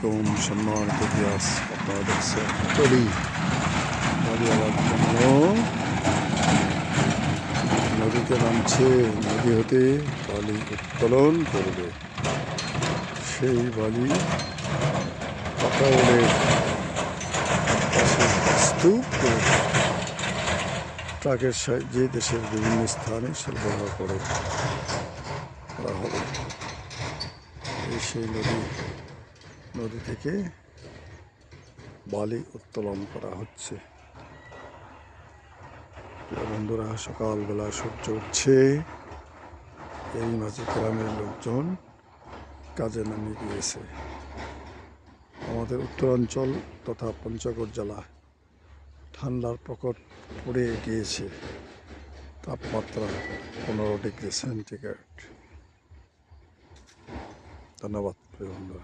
আলাইকুম সম্মানিত দিয়াস আপনারা দেখছেন নদীতে নামছে নদী হতে বালি উত্তোলন করবে সেই বালি পাকাউলের ট্রাকের সাহায্যে দেশের বিভিন্ন স্থানে সরবরাহ করে করা হবে সেই নদী নদী থেকে বালি উত্তোলন করা হচ্ছে। বন্ধুরা, সকালবেলা সূর্য উঠছে। এই মাঝে গ্রামের লোকজন কাজে নামিয়ে দিয়েছে। আমাদের উত্তরাঞ্চল তথা পঞ্চগড় জেলা ঠান্ডার প্রকট পড়ে গিয়েছে। তাপমাত্রা পনেরো ডিগ্রি সেন্টিগ্রেড। ধন্যবাদ বন্ধুরা।